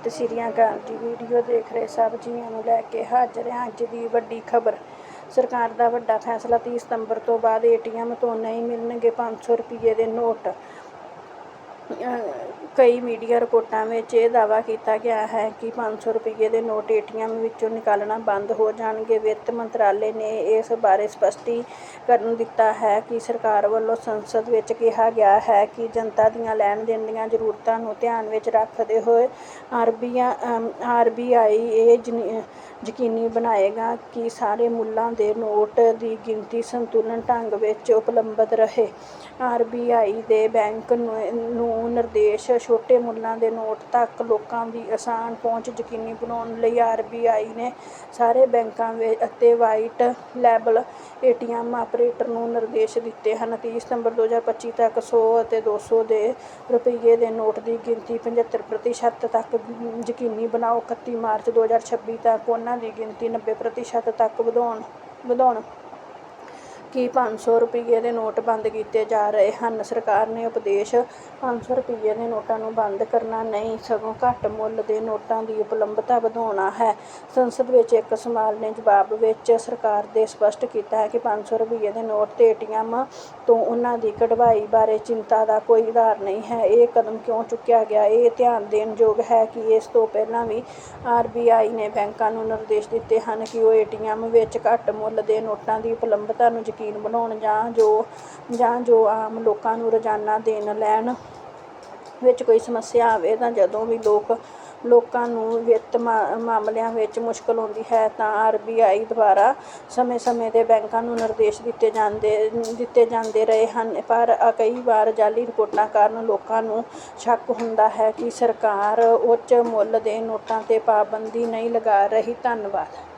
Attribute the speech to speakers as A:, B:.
A: ਸਤਿ ਸ਼੍ਰੀ ਅਕਾਲ ਜੀ ਵੀਡੀਓ ਦੇਖ ਰਹੇ ਸਭ ਜੀਆਂ ਨੂੰ ਲੈ ਕੇ ਹਾਜ਼ਰ ਹਾਂ। ਅੱਜ ਦੀ ਵੱਡੀ ਖਬਰ, ਸਰਕਾਰ ਦਾ ਵੱਡਾ ਫੈਸਲਾ 30 ਸਤੰਬਰ ਤੋਂ ਬਾਅਦ ਏਟੀਐਮ ਤੋਂ ਨਹੀਂ ਮਿਲਣਗੇ 500 ਰੁਪਏ ਦੇ ਨੋਟ। ਕਈ ਮੀਡੀਆ ਰਿਪੋਰਟਾਂ ਵਿੱਚ ਇਹ ਦਾਅਵਾ ਕੀਤਾ ਗਿਆ ਹੈ ਕਿ 500 ਰੁਪਏ ਦੇ ਨੋਟ ਏਟੀਐਮ ਵਿੱਚੋਂ ਨਿਕਾਲਣਾ ਬੰਦ ਹੋ ਜਾਣਗੇ। ਵਿੱਤ ਮੰਤਰਾਲੇ ਨੇ ਇਸ ਬਾਰੇ ਸਪਸ਼ਟੀਕਰਨ ਦਿੱਤਾ ਹੈ ਕਿ ਸਰਕਾਰ ਵੱਲੋਂ ਸੰਸਦ ਵਿੱਚ ਕਿਹਾ ਗਿਆ ਹੈ ਕਿ ਜਨਤਾ ਦੀਆਂ ਲੈਣ ਦੇਣ ਦੀਆਂ ਜ਼ਰੂਰਤਾਂ ਨੂੰ ਧਿਆਨ ਵਿੱਚ ਰੱਖਦੇ ਹੋਏ ਆਰਬੀਆਈ ਇਹ ਜਨੀ- ਯਕੀਨੀ ਬਣਾਏਗਾ ਕਿ ਸਾਰੇ ਮੁੱਲਾਂ ਦੇ ਨੋਟ ਦੀ ਗਿਣਤੀ ਸੰਤੁਲਨ ਢੰਗ ਵਿੱਚ ਉਪਲਬਧ ਰਹੇ। ਆਰਬੀਆਈ ਦੇ ਬੈਂਕ ਨੂੰ ਨੂੰ ਨਿਰਦੇਸ਼, ਛੋਟੇ ਮੁੱਲਾਂ ਦੇ ਨੋਟ ਤੱਕ ਲੋਕਾਂ ਦੀ ਆਸਾਨ ਪਹੁੰਚ ਯਕੀਨੀ ਬਣਾਉਣ ਲਈ ਆਰਬੀਆਈ ਨੇ ਸਾਰੇ ਬੈਂਕਾਂ ਵਿੱਚ ਅਤੇ ਵਾਈਟ ਲੈਬਲ ਏਟੀਐਮ ਆਪਰੇਟਰ ਨੂੰ ਨਿਰਦੇਸ਼ ਦਿੱਤੇ ਹਨ। ਤੀਹ ਸਤੰਬਰ 2025 ਤੱਕ ਸੌ ਅਤੇ ਦੋ ਸੌ ਦੇ ਰੁਪਈਏ ਦੇ ਨੋਟ ਦੀ ਗਿਣਤੀ 75 ਪ੍ਰਤੀਸ਼ਤ ਤੱਕ ਯਕੀਨੀ ਬਣਾਓ। 31 ਮਾਰਚ 2026 ਤੱਕ ਉਹਨਾਂ ਦੀ ਗਿਣਤੀ 90 ਪ੍ਰਤੀਸ਼ਤ ਤੱਕ ਵਧਾਉਣ ਵਧਾਉਣ ਕਿ 500 ਰੁਪਏ ਦੇ ਨੋਟ ਬੰਦ ਕੀਤੇ ਜਾ ਰਹੇ ਹਨ। ਸਰਕਾਰ ਨੇ ਉਪਦੇਸ਼ ਪੰਜ ਸੌ ਰੁਪਈਏ ਦੇ ਨੋਟਾਂ ਨੂੰ ਬੰਦ ਕਰਨਾ ਨਹੀਂ, ਸਗੋਂ ਘੱਟ ਮੁੱਲ ਦੇ ਨੋਟਾਂ ਦੀ ਉਪਲਬਧਤਾ ਵਧਾਉਣਾ ਹੈ। ਸੰਸਦ ਵਿੱਚ ਇੱਕ ਸਵਾਲ ਨੇ ਜਵਾਬ ਵਿੱਚ ਸਰਕਾਰ ਦੇ ਸਪਸ਼ਟ ਕੀਤਾ ਹੈ ਕਿ ਪੰਜ ਸੌ ਰੁਪਈਏ ਦੇ ਨੋਟ ਤੇ ਏਟੀਐਮ ਤੋਂ ਉਹਨਾਂ ਦੀ ਕਢਵਾਈ ਬਾਰੇ ਚਿੰਤਾ ਦਾ ਕੋਈ ਆਧਾਰ ਨਹੀਂ ਹੈ। ਇਹ ਕਦਮ ਕਿਉਂ ਚੁੱਕਿਆ ਗਿਆ? ਇਹ ਧਿਆਨ ਦੇਣ ਯੋਗ ਹੈ ਕਿ ਇਸ ਤੋਂ ਪਹਿਲਾਂ ਵੀ ਆਰਬੀਆਈ ਨੇ ਬੈਂਕਾਂ ਨੂੰ ਨਿਰਦੇਸ਼ ਦਿੱਤੇ ਹਨ ਕਿ ਉਹ ਏਟੀਐਮ ਵਿੱਚ ਘੱਟ ਮੁੱਲ ਦੇ ਨੋਟਾਂ ਦੀ ਉਪਲਬਧਤਾ ਨੂੰ ਯਕੀਨ ਬਣਾਉਣ ਜਾਂ ਜੋ ਜਾਂ ਜੋ ਆਮ ਲੋਕਾਂ ਨੂੰ ਰੋਜ਼ਾਨਾ ਦੇਣ ਲੈਣ ਵਿੱਚ ਕੋਈ ਸਮੱਸਿਆ ਆਵੇ ਤਾਂ ਜਦੋਂ ਵੀ ਲੋਕ, ਲੋਕਾਂ ਨੂੰ ਵਿੱਤ ਮਾ- ਮਾਮਲਿਆਂ ਵਿੱਚ ਮੁਸ਼ਕਲ ਆਉਂਦੀ ਹੈ ਤਾਂ ਆਰ ਬੀ ਆਈ ਦੁਆਰਾ ਸਮੇਂ-ਸਮੇਂ ਤੇ ਬੈਂਕਾਂ ਨੂੰ ਨਿਰਦੇਸ਼ ਦਿੱਤੇ ਜਾਂਦੇ ਦਿੱਤੇ ਜਾਂਦੇ ਰਹੇ ਹਨ। ਪਰ ਕਈ ਵਾਰ ਜਾਅਲੀ ਰਿਪੋਰਟਾਂ ਕਾਰਨ ਲੋਕਾਂ ਨੂੰ ਸ਼ੱਕ ਹੁੰਦਾ ਹੈ ਕਿ ਸਰਕਾਰ ਉੱਚ ਮੁੱਲ ਦੇ ਨੋਟਾਂ ਤੇ ਪਾਬੰਦੀ ਨਹੀਂ ਲਗਾ ਰਹੀ। ਧੰਨਵਾਦ।